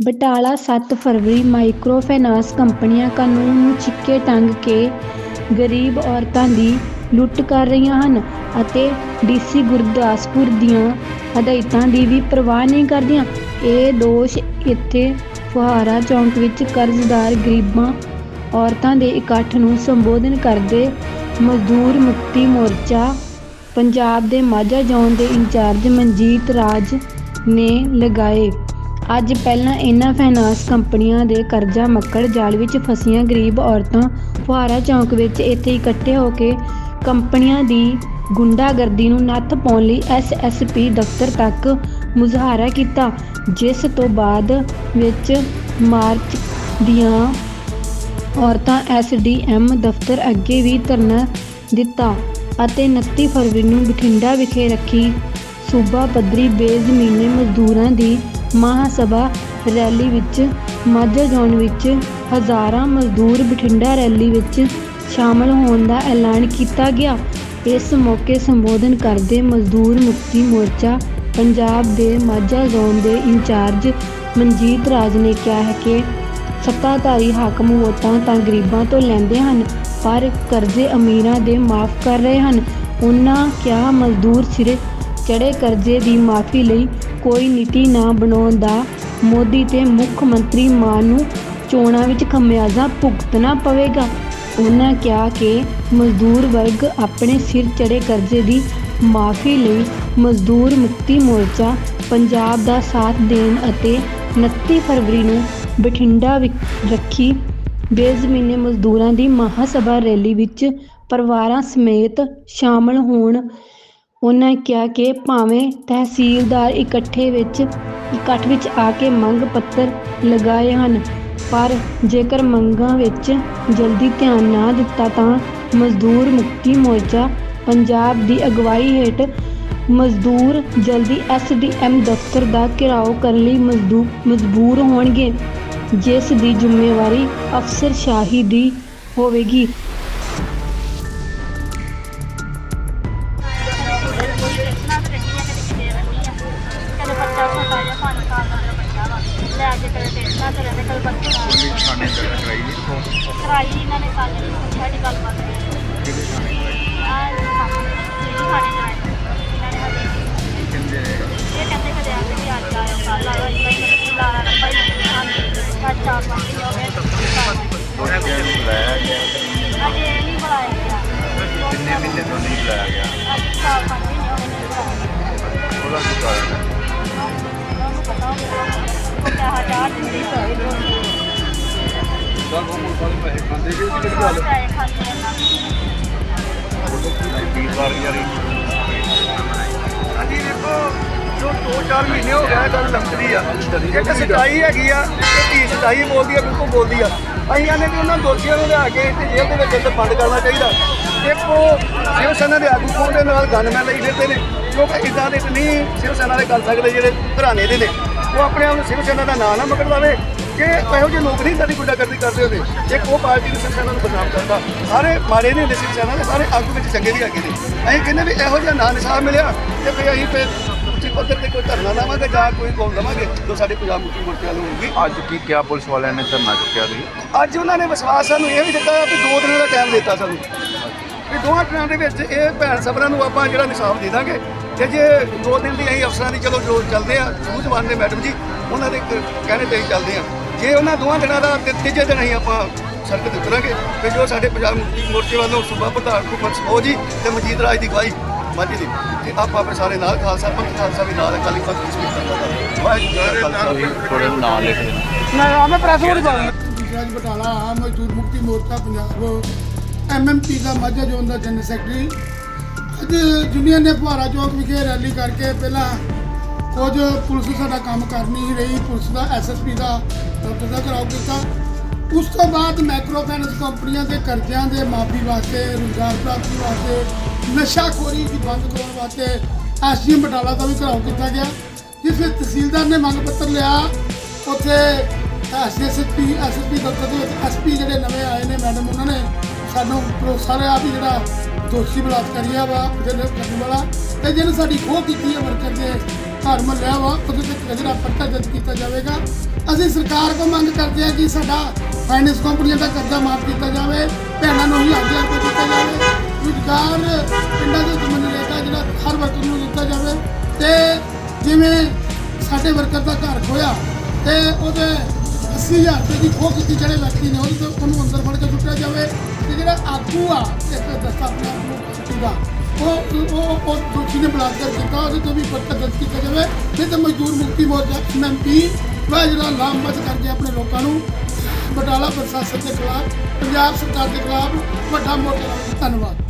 ਬਟਾਲਾ 7 ਫਰਵਰੀ micro finance ਕੰਪਨੀਆਂ ਕਾਨੂੰਨ ਨੂੰ ਛਿੱਕੇ ਟੰਗ ਕੇ ਗਰੀਬ ਔਰਤਾਂ ਦੀ ਲੁੱਟ ਕਰ ਰਹੀਆਂ ਹਨ ਅਤੇ ਡੀਸੀ ਗੁਰਦਾਸਪੁਰ ਦੀਆਂ ਹਦਾਇਤਾਂ ਦੀ ਵੀ ਪਰਵਾਹ ਨਹੀਂ ਕਰਦੀਆਂ। ਇਹ ਦੋਸ਼ ਇੱਥੇ ਫੁਹਾਰਾ ਚੌਂਕ ਵਿੱਚ ਕਰਜ਼ਦਾਰ ਗਰੀਬਾਂ ਔਰਤਾਂ ਦੇ ਇਕੱਠ ਨੂੰ ਸੰਬੋਧਨ ਕਰਦੇ ਮਜ਼ਦੂਰ ਮੁਕਤੀ ਮੋਰਚਾ ਪੰਜਾਬ ਦੇ ਮਾਝਾ ਜ਼ੋਨ ਦੇ ਇੰਚਾਰਜ ਮਨਜੀਤ ਰਾਜ ਨੇ ਲਗਾਏ। ਅੱਜ ਪਹਿਲਾਂ ਇਹਨਾਂ ਫਾਈਨਾਂਸ ਕੰਪਨੀਆਂ ਦੇ ਕਰਜ਼ਾ ਮੱਕੜ ਜਾਲ ਵਿੱਚ ਫਸੀਆਂ ਗਰੀਬ ਔਰਤਾਂ ਫੁਹਾਰਾ ਚੌਂਕ ਵਿੱਚ ਇੱਥੇ ਇਕੱਠੇ ਹੋ ਕੇ ਕੰਪਨੀਆਂ ਦੀ ਗੁੰਡਾਗਰਦੀ ਨੂੰ ਨੱਥ ਪਾਉਣ ਲਈ ਐਸਐਸਪੀ ਦਫ਼ਤਰ ਤੱਕ ਮੁਜ਼ਾਹਰਾ ਕੀਤਾ, ਜਿਸ ਤੋਂ ਬਾਅਦ ਵਿੱਚ ਮਾਰਚ ਦੀਆਂ ਔਰਤਾਂ ਐਸਡੀਐਮ ਦਫ਼ਤਰ ਅੱਗੇ ਵੀ ਧਰਨਾ ਦਿੱਤਾ ਅਤੇ 29 ਫਰਵਰੀ ਨੂੰ ਬਠਿੰਡਾ ਵਿਖੇ ਰੱਖੀ ਸੂਬਾ ਪੱਧਰੀ ਬੇਜ਼ਮੀਨੇ ਮਜ਼ਦੂਰਾਂ ਦੀ ਮਹਾਸਭਾ ਰੈਲੀ ਵਿੱਚ ਮਾਝਾ ਜ਼ੋਨ ਵਿੱਚ ਹਜ਼ਾਰਾਂ ਮਜ਼ਦੂਰ ਬਠਿੰਡਾ ਰੈਲੀ ਵਿੱਚ ਸ਼ਾਮਲ ਹੋਣ ਦਾ ਐਲਾਨ ਕੀਤਾ ਗਿਆ। ਇਸ ਮੌਕੇ ਸੰਬੋਧਨ ਕਰਦੇ ਮਜ਼ਦੂਰ ਮੁਕਤੀ ਮੋਰਚਾ ਪੰਜਾਬ ਦੇ ਮਾਝਾ ਜ਼ੋਨ ਦੇ ਇੰਚਾਰਜ ਮਨਜੀਤ ਰਾਜ ਨੇ ਕਿਹਾ ਹੈ ਕਿ ਸੱਤਾਧਾਰੀ ਹਾਕਮ ਵੋਟਾਂ ਤਾਂ ਗਰੀਬਾਂ ਤੋਂ ਲੈਂਦੇ ਹਨ, ਪਰ ਕਰਜ਼ੇ ਅਮੀਰਾਂ ਦੇ ਮਾਫ ਕਰ ਰਹੇ ਹਨ। ਉਹਨਾਂ ਕਿਹਾ, ਮਜ਼ਦੂਰ ਸਿਰੇ ਚੜੇ ਕਰਜ਼ੇ ਦੀ ਮਾਫੀ ਲਈ ਕੋਈ ਨੀਤੀ ਨਾ ਬਣਾਉਣ ਦਾ ਮੋਦੀ ਤੇ ਮੁੱਖ ਮੰਤਰੀ ਮਾਨ ਨੂੰ ਚੋਣਾਂ ਵਿੱਚ ਖਮਿਆਜ਼ਾ ਭੁਗਤਣਾ ਪਵੇਗਾ। ਉਹਨਾਂ ਕਿਹਾ ਕਿ ਮਜ਼ਦੂਰ ਵਰਗ ਆਪਣੇ ਸਿਰ ਚੜੇ ਕਰਜ਼ੇ ਦੀ ਮਾਫੀ ਲਈ ਮਜ਼ਦੂਰ ਮੁਕਤੀ ਮੋਰਚਾ ਪੰਜਾਬ ਦਾ ਸਾਥ ਦੇਣ ਅਤੇ 29 ਫਰਵਰੀ ਨੂੰ ਬਠਿੰਡਾ ਰੱਖੀ। ਬੇਜ਼ਮੀਨੇ ਮਜ਼ਦੂਰਾਂ ਦੀ ਮਹਾਸਭਾ ਰੈਲੀ ਵਿੱਚ ਪਰਿਵਾਰਾਂ ਸਮੇਤ ਸ਼ਾਮਲ ਹੋਣ ਉਹਨਾਂ ਕਿਹਾ ਕਿ ਭਾਵੇਂ ਤਹਿਸੀਲਦਾਰ ਇਕੱਠੇ ਵਿੱਚ, ਇਕੱਠ ਵਿੱਚ ਆ ਕੇ ਮੰਗ ਪੱਤਰ ਲਗਾਏ ਹਨ, ਪਰ ਜੇਕਰ ਮੰਗਾਂ ਵਿੱਚ ਜਲਦੀ ਧਿਆਨ ਨਾ ਦਿੱਤਾ ਤਾਂ ਮਜ਼ਦੂਰ ਮੁਕਤੀ ਮੋਰਚਾ ਪੰਜਾਬ ਦੀ ਅਗਵਾਈ ਹੇਠ ਮਜ਼ਦੂਰ ਜਲਦੀ ਐਸਡੀਐਮ ਦਫ਼ਤਰ ਦਾ ਘਿਰਾਓ ਕਰਨ ਲਈ ਮਜ਼ਦੂ, ਮਜਬੂਰ ਹੋਣਗੇ, ਜਿਸ ਦੀ ਜ਼ਿੰਮੇਵਾਰੀ ਅਫਸਰਸ਼ਾਹੀ ਦੀ ਹੋਵੇਗੀ। ਟੇਸਟਾਂ ਕਰੇ ਤੇ ਕਦੇ ਬੱਚਾ ਪੁਲਿਸ ਥਾਣੇ ਦਰਜ ਕਰਾਈ ਜੀ ਫੋਨ ਕਰਾਈ ਇਹਨਾਂ ਨੇ ਕੱਲ ਸਾਡੀ ਗੱਲਬਾਤ ਕਿਹਦੇ ਥਾਣੇ ਕਰਾਈ ਆ ਖਾਣੇ ਜਾਏ ਇਹਨਾਂ ਨੇ ਹਜੇ ਕਹਿੰਦੇ ਇਹ ਕਹਿੰਦੇ ਕਦੇ ਆ ਕੇ ਅੱਜ ਆਇਓ ਕੱਲ ਆਇਓ ਇੰਨਾ ਹੀ ਲਾਰਾ ਰੱਬਾ ਹੀ ਨਹੀਂ ਚਾਰ ਪੰਜ ਦਿਨ ਹੋ ਗਏ ਉਹਨਾਂ ਕਿਹਾ ਨਹੀਂ ਬੁਲਾਇਆ ਗਿਆ ਅਜੇ ਨਹੀਂ ਬੁਲਾਇਆ ਗਿਆ ਕਿੰਨੇ ਮਹੀਨੇ ਤੋਂ ਨਹੀਂ ਬੁਲਾਇਆ ਗਿਆ ਅੱਜ ਚਾਰ ਪੰਜ ਦਿਨ ਹੋ ਗਏ ਨਹੀਂ ਬੁਲਾਇਆ ਉਹਦਾ ਕੀ ਕਾਰਨ ਹੈ ਉਹਨੂੰ ਪਤਾ ਹੋਊਗਾ ਕਿਆ ਹਜ਼ਾਰ ਦਿੰਦੀ ਹੋਈ ਸਾਰੇ ਚਾਹੇ ਖਾਂਦੇ ਰਹਿਣਾ ਵੀਰਵਾਰ ਯਾਰੀ ਹਾਂਜੀ ਦੇਖੋ ਜੋ 2-4 ਮਹੀਨੇ ਹੋ ਗਏ ਗੱਲ ਲੰਘਦੀ ਆ ਇੱਕ ਸਚਾਈ ਹੈਗੀ ਆ ਤੇ ਧੀ ਸਚਾਈ ਬੋਲਦੀ ਆ ਬਿਲਕੁਲ ਬੋਲਦੀ ਆ ਅਸੀਂ ਆਨੇ ਕਿ ਉਹਨਾਂ ਦੋਸ਼ੀਆਂ ਨੂੰ ਲਿਆ ਕੇ ਤੇ ਜੇਲ੍ਹ ਦੇ ਵਿੱਚ ਅੰਦਰ ਬੰਦ ਕਰਨਾ ਚਾਹੀਦਾ। ਇੱਕ ਉਹ ਸ਼ਿਵ ਸੈਨਾ ਦੇ ਆਗੂ ਕੋਲ ਦੇ ਨਾਲ ਗਨਮੈਨ ਲਈ ਫਿਰਦੇ ਨੇ ਕਿਉਂਕਿ ਇਦਾਂ ਦੇ ਨਹੀਂ ਸ਼ਿਵ ਸੈਨਾ ਦੇ ਕਰ ਸਕਦੇ ਜਿਹੜੇ ਘਰਾਣੇ ਦੇ ਨੇ। ਉਹ ਆਪਣੇ ਆਪ ਨੂੰ ਸ਼ਿਵ ਸੈਨਾ ਦਾ ਨਾਂ ਨਾ ਮਕੜ ਲਾਵੇ ਕਿ ਇਹੋ ਜਿਹੇ ਲੋਕ ਨਹੀਂ ਸਾਡੀ ਗੁੰਡਾਗਰਦੀ ਕਰਦੇ ਹੁੰਦੇ। ਇੱਕ ਉਹ ਪਾਰਟੀ ਨੂੰ ਸ਼ਿਵ ਸੈਨਾ ਨੂੰ ਬਦਨਾਮ ਕਰਦਾ। ਸਾਰੇ ਨਹੀਂ ਹੁੰਦੇ ਸ਼ਿਵ ਸੈਨਾ ਦੇ ਸਾਰੇ ਆਗੂ ਵਿੱਚ ਚੰਗੇ ਵੀ ਹੈਗੇ ਨੇ। ਅਸੀਂ ਕਹਿੰਦੇ ਵੀ ਇਹੋ ਜਿਹਾ ਨਾਂ ਨਿਸ਼ਾਨ ਮਿਲਿਆ ਤੇ ਫਿਰ ਅਸੀਂ ਫਿਰ ਉੱਚੀ ਪੱਧਰ ਤੇ ਕੋਈ ਧਰਨਾ ਲਾਵਾਂਗੇ ਜਾਂ ਕੋਈ ਕੌਮ ਲਵਾਂਗੇ ਜੋ ਸਾਡੇ ਪੰਜਾਬ ਮੁਕਤੀ ਮੋਰਚੇ ਵਾਲੀ ਹੋਊਗੀ। ਅੱਜ ਕੀ ਕਿਹਾ ਪੁਲਿਸ ਵਾਲਿਆਂ ਨੇ ਧਰਨਾ ਚੁੱਕਿਆ ਸੀ? ਅੱਜ ਉਹਨਾਂ ਨੇ ਵਿਸ਼ਵਾਸ ਸਾਨੂੰ ਇਹ ਵੀ ਦਿੱਤਾ ਵੀ ਦੋ ਦਿਨਾਂ ਦਾ ਟਾਈਮ ਦਿੱਤਾ ਸਾਨੂੰ। ਵੀ ਦੋਹਾਂ ਦਿਨਾਂ ਦੇ ਵਿੱਚ ਇਹ ਭੈਣ ਸਭਰਾਂ ਨੂੰ ਆਪਾਂ ਜਿਹੜਾ ਨਿਸ਼ਾਨ ਦੇ ਦਾਂਗੇ ਤੇ ਜੇ ਦੋ ਦਿਨ ਦੀ ਅਸੀਂ ਅਫਸਰਾਂ ਦੀ ਚਲੋ ਜੋ ਚੱਲਦੇ ਆ ਸੂਝਵਾਨ ਦੇ ਮੈਡਮ ਜੀ ਉਹਨਾਂ ਦੇ ਕਹਿਣੇ ਤੇ ਹੀ ਚੱਲਦੇ ਆ। ਜੇ ਉਹਨਾਂ ਦੋਹਾਂ ਦਿਨਾਂ ਦਾ ਤੇ ਤੀਜੇ ਦਿਨ ਅਸੀਂ ਆਪਾਂ ਸੜਕ ਤੇ ਉਤਰਾਂਗੇ ਤੇ ਜੋ ਸਾਡੇ ਪੰਜਾਬ ਮੁਕਤੀ ਮੋਰਚੇ ਵੱਲੋਂ ਸੂਬਾ ਪ੍ਰਧਾਨ ਕੁਮਰ ਸਮੋ ਜੀ ਤੇ ਮਜੀਦ ਰਾਜ ਦੀ ਗਵਾਹੀ ਮਾਝੇ ਦੀ ਤੇ ਆਪਾਂ ਆਪਣੇ ਸਾਰੇ ਨਾਲ ਖਾਲਸਾ ਪੰਥ ਖਾਲਸਾ ਵੀ ਨਾਲ ਅਕਾਲੀ ਪੰਥ ਦੀ ਸਪੀਕਰ ਵਾਹਿਗੁਰੂ ਜੀ ਕਾ ਖਾਲਸਾ। ਥੋੜੇ ਨਾਂ। ਲਿਖ ਦੇਣਾ ਮੈਂ ਮੈਂ ਪ੍ਰੈਸ ਨੂੰ। ਜਾਊਂਗਾ ਰਾਜ ਬਟਾਲਾ ਮਜ਼ਦੂਰ ਮੁਕਤੀ ਮੋਰਚਾ ਪੰਜਾਬ ਐਮਐਮਪੀ ਦਾ ਮਾਝਾ ਜ਼ੋਨ ਦਾ ਜਨਰਲ ਸੈਕਟਰੀ ਅੱਜ ਯੂਨੀਅਨ ਨੇ ਫੁਹਾਰਾ ਚੌਕ ਵਿਖੇ ਰੈਲੀ ਕਰਕੇ ਪਹਿਲਾਂ ਕੁਝ ਪੁਲਿਸ ਸਾਡਾ ਕੰਮ ਕਰਨੀ ਨਹੀਂ ਰਹੀ, ਪੁਲਿਸ ਦਾ ਐਸਐਸਪੀ ਦਾ ਦਫ਼ਤਰ ਦਾ ਘਰਾਓ ਕੀਤਾ। ਉਸ ਤੋਂ ਬਾਅਦ ਮਾਈਕਰੋ ਫਾਈਨੈਂਸ ਕੰਪਨੀਆਂ ਦੇ ਕਰਜ਼ਿਆਂ ਦੇ ਮਾਫੀ ਵਾਸਤੇ, ਰੁਜ਼ਗਾਰ ਪ੍ਰਾਪਤੀ ਵਾਸਤੇ, ਨਸ਼ਾਖੋਰੀ ਦੀ ਬੰਦ ਕਰਾਉਣ ਵਾਸਤੇ ਐਸਡੀਐਮ ਬਟਾਲਾ ਦਾ ਵੀ ਘਰਾਓ ਕੀਤਾ ਗਿਆ, ਜਿਸ ਵਿੱਚ ਤਹਿਸੀਲਦਾਰ ਨੇ ਮੰਗ ਪੱਤਰ ਲਿਆ। ਉੱਥੇ ਐਸਐਸਪੀ ਐਸਐਸਪੀ ਦਫ਼ਤਰ ਦੇ ਵਿੱਚ ਐਸਪੀ ਜਿਹੜੇ ਨਵੇਂ ਆਏ ਨੇ ਮੈਡਮ, ਉਹਨਾਂ ਨੇ ਸਾਨੂੰ ਭਰੋਸਾ ਰਿਹਾ ਵੀ ਜਿਹੜਾ ਦੋਸ਼ੀ ਬਲਾਤਕਾਰੀ ਵਾ ਜਿਹਨੇ ਕਰਨ ਵਾਲਾ, ਤੇ ਜਿਹਨੇ ਸਾਡੀ ਖੋਹ ਕੀਤੀ ਹੈ ਵਰਕਰ ਦੇ ਘਰ ਮੱਲਿਆ ਵਾ, ਉਹਦੇ ਤੇ ਕਜਰਾ ਪੱਟਾ ਦਰਜ ਕੀਤਾ ਜਾਵੇਗਾ। ਅਸੀਂ ਸਰਕਾਰ ਕੋਲ ਮੰਗ ਕਰਦੇ ਹਾਂ ਕਿ ਸਾਡਾ ਫਾਈਨੈਂਸ ਕੰਪਨੀਆਂ ਦਾ ਕਰਜ਼ਾ ਮਾਫ ਕੀਤਾ ਜਾਵੇ, ਭੈਣਾਂ ਨੂੰ ਹੀ ਹਜ਼ਾਰ ਰੁਪਏ ਦਿੱਤਾ ਜਾਵੇ, ਰੁਜ਼ਗਾਰ ਪਿੰਡਾਂ ਦੇ ਮਨਰੇਗਾ ਜਿਹੜਾ ਹਰ ਵਰਕਰ ਨੂੰ ਦਿੱਤਾ ਜਾਵੇ। ਤੇ ਜਿਵੇਂ ਸਾਡੇ ਵਰਕਰ ਦਾ ਘਰ ਖੋਇਆ ਤੇ ਉਹਦੇ 80000 ਰੁਪਏ ਦੀ ਖੋਹ ਕੀਤੀ, ਜਿਹੜੇ ਵਿਅਕਤੀ ਨੇ ਉਹਦੇ 'ਤੇ ਉਹਨੂੰ ਅੰਦਰ ਫੜ ਕੇ ਸੁੱਟਿਆ ਜਾਵੇ। ਤੇ ਜਿਹੜਾ ਆਗੂ ਆ ਇੱਕ ਦਸਤਾ ਆਪਣੇ ਆਪ ਨੂੰ ਪਾਰਟੀ ਉਹ ਉਹ ਉਹ ਦੋਸ਼ੀ ਨੇ ਬਲਾਤਕਾਰ ਕੀਤਾ, ਉਹਦੇ ਤੋਂ ਵੀ ਪੱਤਰ ਦਰਜ ਕੀਤਾ ਜਾਵੇ। ਨਹੀਂ ਤਾਂ ਮਜ਼ਦੂਰ ਮੁਕਤੀ ਮੋਰਚਾ ਐਮਐਮਪੀ ਵਾ ਜਿਹੜਾ ਲਾਮਬੱਧ ਕਰਕੇ ਆਪਣੇ ਲੋਕਾਂ ਨੂੰ। ਬਟਾਲਾ ਪ੍ਰਸ਼ਾਸਨ ਦੇ ਖਿਲਾਫ, ਪੰਜਾਬ ਸਰਕਾਰ ਦੇ ਖਿਲਾਫ ਵੱਡਾ ਮੋਰਚਾ ਧੰਨਵਾਦ।